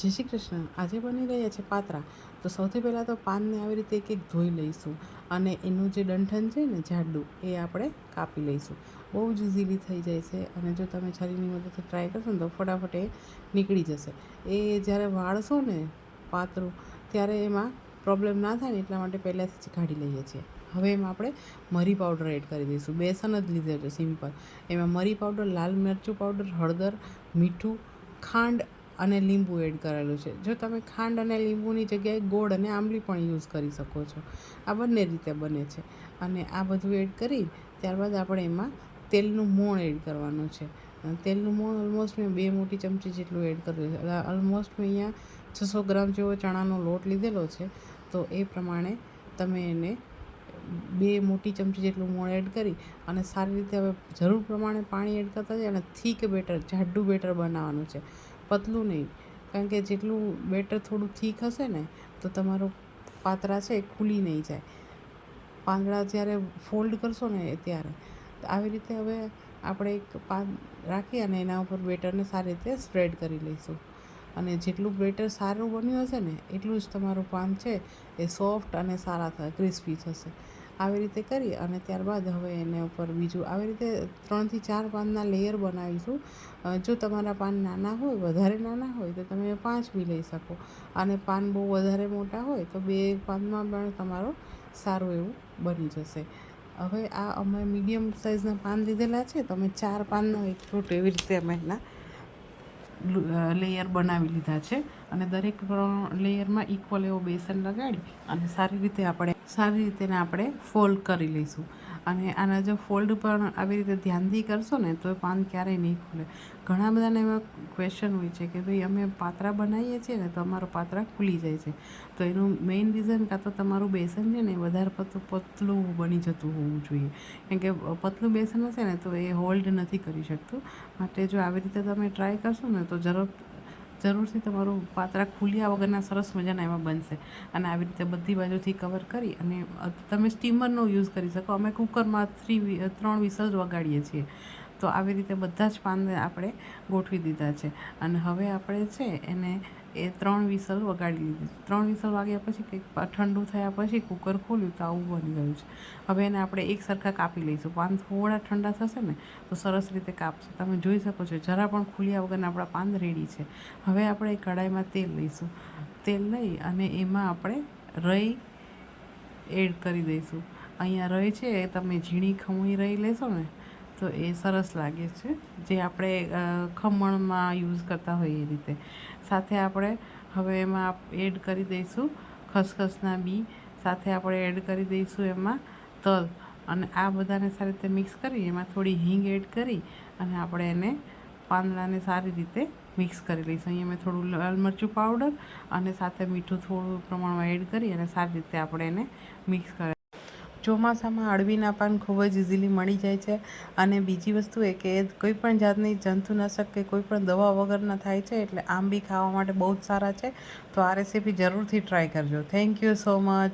જય શ્રી કૃષ્ણ. આજે બની રહ્યા છે પાત્રા. તો સૌથી પહેલાં તો પાનને આવી રીતે એક એક ધોઈ લઈશું અને એનું જે ડંઠન છે ને જાડું એ આપણે કાપી લઈશું. બહુ જ ઇઝીલી થઈ જાય છે અને જો તમે છરીની મદદથી ટ્રાય કરશો ને, તો ફટાફટ એ નીકળી જશે. એ જ્યારે વાળશો ને પાતળું, ત્યારે એમાં પ્રોબ્લેમ ના થાય ને, એટલા માટે પહેલાંથી જ કાઢી લઈએ છીએ. હવે એમાં આપણે મરી પાવડર એડ કરી દઈશું. બેસન જ લીધે છે સિમ્પલ એમાં મરી પાવડર લાલ મરચું પાવડર હળદર, મીઠું, ખાંડ અને લીંબુ એડ કરેલું છે. જો તમે ખાંડ અને લીંબુની જગ્યાએ ગોળ અને આંબલી પણ યુઝ કરી શકો છો. આ બંને રીતે બને છે. અને આ બધું એડ કરી ત્યારબાદ આપણે એમાં તેલનું મોણ એડ કરવાનું છે. તેલનું મોણ ઓલમોસ્ટ મેં બે મોટી ચમચી જેટલું એડ કર્યું છે. ઓલમોસ્ટ મેં અહીંયા છસો ગ્રામ જેવો ચણાનો લોટ લીધેલો છે. તો એ પ્રમાણે તમે એને બે મોટી ચમચી જેટલું મોણ એડ કરી અને સારી રીતે હવે જરૂર પ્રમાણે પાણી એડ કરતા જાય અને થીક બેટર, જાડું બેટર બનાવવાનું છે. પતલું નહીં. કારણ કે જેટલું બેટર થોડું થીક હશે ને, તો તમારો પાતરા છે એ ખુલી નહીં જાય. પાંદડા જ્યારે ફોલ્ડ કરશો ને ત્યારે. આવી રીતે હવે આપણે એક પાન રાખી અને એના ઉપર બેટરને સારી રીતે સ્પ્રેડ કરી લઈશું. અને જેટલું બેટર સારું બન્યું હશે ને, એટલું જ તમારું પાન છે એ સોફ્ટ અને સારા થશે ક્રિસ્પી થશે. આવી રીતે કરી અને ત્યારબાદ હવે એને ઉપર બીજું આવી રીતે ત્રણથી ચાર પાનના લેયર બનાવીશું. જો તમારા પાન નાના હોય, વધારે નાના હોય, તો તમે પાંચ બી લઈ શકો. અને પાન બહુ વધારે મોટા હોય, તો બે પાનમાં પણ તમારો સારું એવું બની જશે. હવે આ અમે મીડિયમ સાઇઝના પાન લીધેલા છે. તો અમે ચાર પાનનો એક ફ્રૂટ એવી રીતે અમે એના લેયર બનાવી લીધા છે અને દરેક લેયરમાં ઇક્વલ એવો બેસન લગાડી અને સારી રીતે આપણે, સારી રીતે આપણે ફોલ્ડ કરી લઈશું. અને આના જો ફોલ્ડ પણ આવી રીતે ધ્યાનથી કરશો ને, તો પાન ક્યારેય નહીં ખુલે. ઘણા બધાને એવા ક્વેશ્ચન હોય છે કે ભાઈ અમે પાત્રા બનાવીએ છીએ ને, તો અમારો પાત્રા ખુલી જાય છે. તો એનું મેઇન રીઝન કાં તો તમારું બેસન છે ને વધારે પતલું પતલું બની જતું હોવું જોઈએ. કેમ કે પતલું બેસન હશે ને, તો એ હોલ્ડ નથી કરી શકતું. માટે જો આવી રીતે તમે ટ્રાય કરશો ને, તો જરૂર જરૂરથી તમારું પાતરા ખુલ્યા વગરના સરસ મજાના એમાં બનશે. અને આવી રીતે બધી બાજુથી કવર કરી અને તમે સ્ટીમરનો યુઝ કરી શકો. અમે કુકરમાં થ્રી ત્રણ વિસલ વગાડીએ છીએ. તો આવી રીતે બધા જ પાનને આપણે ગોઠવી દીધા છે. અને હવે આપણે છે એને એ ત્રણ વિસલ વગાડી લીધી ત્રણ વિસલ વાગ્યા પછી કંઈક ઠંડુ થયા પછી કુકર ખોલ્યું તો આવું બની ગયું છે. હવે એને આપણે એક સરખા કાપી લઈશું. પાન થોડા ઠંડા થશે ને તો સરસ રીતે કાપશે. તમે જોઈ શકો છો જરા પણ ખુલ્યા વગરના આપણા પાન રેડી છે. હવે આપણે કઢાઈમાં તેલ લઈશું. તેલ લઈ અને એમાં આપણે રઈ એડ કરી દઈશું. અહીંયા રઈ છે તમે ઝીણી ખમણી રઈ લેશો ને તો એ સરસ લાગે છે, જે આપણે ખમણમાં યુઝ કરતા હોઈએ એ રીતે. સાથે આપણે હવે એમાં એડ કરી દઈશું ખસખસના બી, સાથે આપણે એડ કરી દઈશું એમાં તલ. અને આ બધાને સારી રીતે મિક્સ કરી, એમાં થોડી હિંગ એડ કરી અને આપણે એને પાંદડાને સારી રીતે મિક્સ કરી લઈશું. અહીંયા મેં થોડું લાલ મરચું પાવડર અને સાથે મીઠું થોડું પ્રમાણમાં એડ કરી અને સારી રીતે આપણે એને મિક્સ કરી ચોમાસામાં અળવીના પાન ખૂબ જ ઇઝીલી મળી જાય છે. અને બીજી વસ્તુ એ કે કોઈ પણ જાતની જંતુનાશક કે કોઈ પણ દવા વગરના થાય છે એટલે આમ બી ખાવા માટે બહુ જ સારા છે. તો આ રેસીપી જરૂરથી ટ્રાય કરજો. Thank you so much